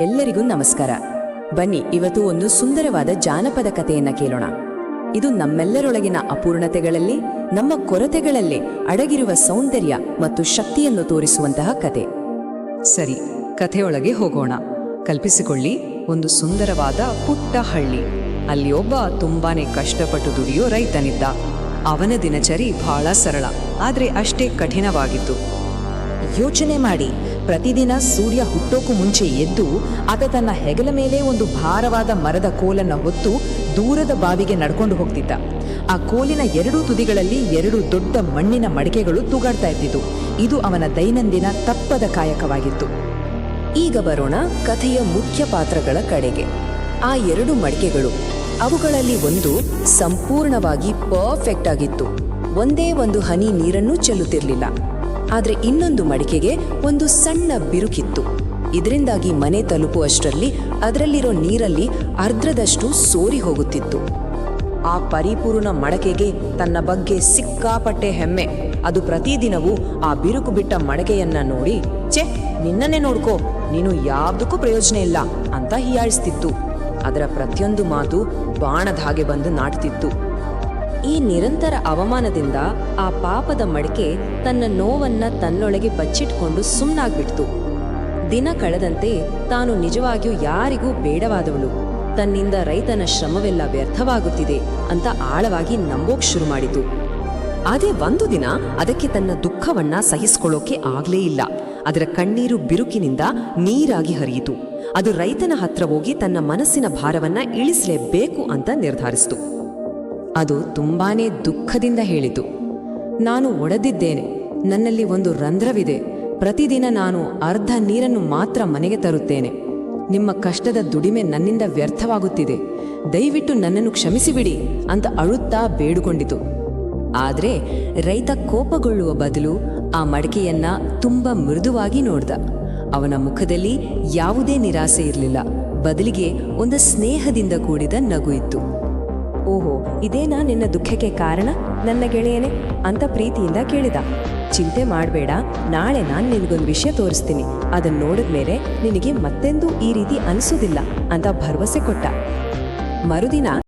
ಎಲ್ಲರಿಗೂ ನಮಸ್ಕಾರ. ಬನ್ನಿ, ಇವತ್ತು ಒಂದು ಸುಂದರವಾದ ಜಾನಪದ ಕಥೆಯನ್ನ ಕೇಳೋಣ. ಇದು ನಮ್ಮೆಲ್ಲರೊಳಗಿನ ಅಪೂರ್ಣತೆಗಳಲ್ಲಿ, ನಮ್ಮ ಕೊರತೆಗಳಲ್ಲಿ ಅಡಗಿರುವ ಸೌಂದರ್ಯ ಮತ್ತು ಶಕ್ತಿಯನ್ನು ತೋರಿಸುವಂತಹ ಕತೆ ಸರಿ, ಕಥೆಯೊಳಗೆ ಹೋಗೋಣ. ಕಲ್ಪಿಸಿಕೊಳ್ಳಿ ಒಂದು ಸುಂದರವಾದ ಪುಟ್ಟ ಹಳ್ಳಿ. ಅಲ್ಲಿ ಒಬ್ಬ ತುಂಬಾನೇ ಕಷ್ಟಪಟ್ಟು ದುಡಿಯೋ ರೈತನಿದ್ದ. ಅವನ ದಿನಚರಿ ಬಹಳ ಸರಳ, ಆದ್ರೆ ಅಷ್ಟೇ ಕಠಿಣವಾಗಿತ್ತು. ಯೋಚನೆ ಮಾಡಿ. ಪ್ರತಿದಿನ ಸೂರ್ಯ ಹುಟ್ಟೋಕು ಮುಂಚೆ ಎದ್ದು ಆತ ತನ್ನ ಹೆಗಲ ಮೇಲೆ ಒಂದು ಭಾರವಾದ ಮರದ ಕೋಲನ್ನು ಹೊತ್ತು ದೂರದ ಬಾವಿಗೆ ನಡ್ಕೊಂಡು ಹೋಗ್ತಿದ್ದ. ಆ ಕೋಲಿನ ಎರಡೂ ತುದಿಗಳಲ್ಲಿ ಎರಡು ದೊಡ್ಡ ಮಣ್ಣಿನ ಮಡಿಕೆಗಳು ತೂಗಾಡ್ತಾ ಇದ್ದಿತು ಇದು ಅವನ ದೈನಂದಿನ ತಪ್ಪದ ಕಾಯಕವಾಗಿತ್ತು. ಈಗ ಬರೋಣ ಕಥೆಯ ಮುಖ್ಯ ಪಾತ್ರಗಳ ಕಡೆಗೆ. ಆ ಎರಡು ಮಡಿಕೆಗಳು, ಅವುಗಳಲ್ಲಿ ಒಂದು ಸಂಪೂರ್ಣವಾಗಿ ಪರ್ಫೆಕ್ಟ್ ಆಗಿತ್ತು. ಒಂದೇ ಒಂದು ಹನಿ ನೀರನ್ನು ಚೆಲ್ಲುತ್ತಿರಲಿಲ್ಲ. ಆದ್ರೆ ಇನ್ನೊಂದು ಮಡಿಕೆಗೆ ಒಂದು ಸಣ್ಣ ಬಿರುಕಿತ್ತು. ಇದರಿಂದಾಗಿ ಮನೆ ತಲುಪುವಷ್ಟರಲ್ಲಿ ಅದರಲ್ಲಿರೋ ನೀರಲ್ಲಿ ಅರ್ಧದಷ್ಟು ಸೋರಿ ಹೋಗುತ್ತಿತ್ತು. ಆ ಪರಿಪೂರ್ಣ ಮಡಕೆಗೆ ತನ್ನ ಬಗ್ಗೆ ಸಿಕ್ಕಾಪಟ್ಟೆ ಹೆಮ್ಮೆ. ಅದು ಪ್ರತಿದಿನವೂ ಆ ಬಿರುಕು ಬಿಟ್ಟ ಮಡಕೆಯನ್ನ ನೋಡಿ ಚೆ ನಿನ್ನನ್ನೇ ನೋಡ್ಕೋ, ನೀನು ಯಾವ್ದಕ್ಕೂ ಪ್ರಯೋಜನ ಇಲ್ಲ ಅಂತ ಹೀಯಾಳಿಸ್ತಿತ್ತು. ಅದರ ಪ್ರತಿಯೊಂದು ಮಾತು ಬಾಣದ ಹಾಗೆ ಬಂದು ನಾಟ್ತಿತ್ತು. ಈ ನಿರಂತರ ಅವಮಾನದಿಂದ ಆ ಪಾಪದ ಮಡಿಕೆ ತನ್ನ ನೋವನ್ನ ತನ್ನೊಳಗೆ ಬಚ್ಚಿಟ್ಕೊಂಡು ಸುಮ್ಮನಾಗ್ಬಿಡ್ತು ದಿನ ಕಳೆದಂತೆ ತಾನು ನಿಜವಾಗಿಯೂ ಯಾರಿಗೂ ಬೇಡವಾದವಳು. ತನ್ನಿಂದ ರೈತನ ಶ್ರಮವೆಲ್ಲ ವ್ಯರ್ಥವಾಗುತ್ತಿದೆ ಅಂತ ಆಳವಾಗಿ ನಂಬೋಕ್ ಶುರು ಮಾಡಿತು. ಅದೇ ಒಂದು ದಿನ ಅದಕ್ಕೆ ತನ್ನ ದುಃಖವನ್ನ ಸಹಿಸಿಕೊಳ್ಳೋಕೆ ಆಗ್ಲೇ ಇಲ್ಲ. ಅದರ ಕಣ್ಣೀರು ಬಿರುಕಿನಿಂದ ನೀರಾಗಿ ಹರಿಯಿತು. ಅದು ರೈತನ ಹತ್ರ ಹೋಗಿ ತನ್ನ ಮನಸ್ಸಿನ ಭಾರವನ್ನ ಇಳಿಸಲೇಬೇಕು ಅಂತ ನಿರ್ಧರಿಸಿತು. ಅದು ತುಂಬಾನೇ ದುಃಖದಿಂದ ಹೇಳಿತು. ನಾನು ಒಡೆದಿದ್ದೇನೆ. ನನ್ನಲ್ಲಿ ಒಂದು ರಂಧ್ರವಿದೆ. ಪ್ರತಿದಿನ ನಾನು ಅರ್ಧ ನೀರನ್ನು ಮಾತ್ರ ಮನೆಗೆ ತರುತ್ತೇನೆ. ನಿಮ್ಮ ಕಷ್ಟದ ದುಡಿಮೆ ನನ್ನಿಂದ ವ್ಯರ್ಥವಾಗುತ್ತಿದೆ. ದಯವಿಟ್ಟು ನನ್ನನ್ನು ಕ್ಷಮಿಸಿಬಿಡಿ ಅಂತ ಅಳುತ್ತಾ ಬೇಡಿಕೊಂಡಿತು. ಆದರೆ ರೈತ ಕೋಪಗೊಳ್ಳುವ ಬದಲು ಆ ಮಡಿಕೆಯನ್ನ ತುಂಬ ಮೃದುವಾಗಿ ನೋಡ್ದ. ಅವನ ಮುಖದಲ್ಲಿ ಯಾವುದೇ ನಿರಾಸೆ ಇರಲಿಲ್ಲ. ಬದಲಿಗೆ ಒಂದು ಸ್ನೇಹದಿಂದ ಕೂಡಿದ ನಗು ಇತ್ತು. ಓಹೋ, ಇದೇನಾ ನಿನ್ನ ದುಃಖಕ್ಕೆ ಕಾರಣ? ನನ್ನ ಗೆಳೆಯನೇ, ಅಂತ ಪ್ರೀತಿಯಿಂದ ಕೇಳಿದ. ಚಿಂತೆ ಮಾಡಬೇಡ, ನಾಳೆ ನಾನು ನಿನಗೊಂದು ವಿಷಯ ತೋರಿಸ್ತೀನಿ. ಅದನ್ನು ನೋಡಿದ ಮೇಲೆ ನಿನಗೆ ಮತ್ತೆಂದೂ ಈ ರೀತಿ ಅನಿಸೋದಿಲ್ಲ, ಅಂತ ಭರವಸೆ ಕೊಟ್ಟ. ಮರುದಿನ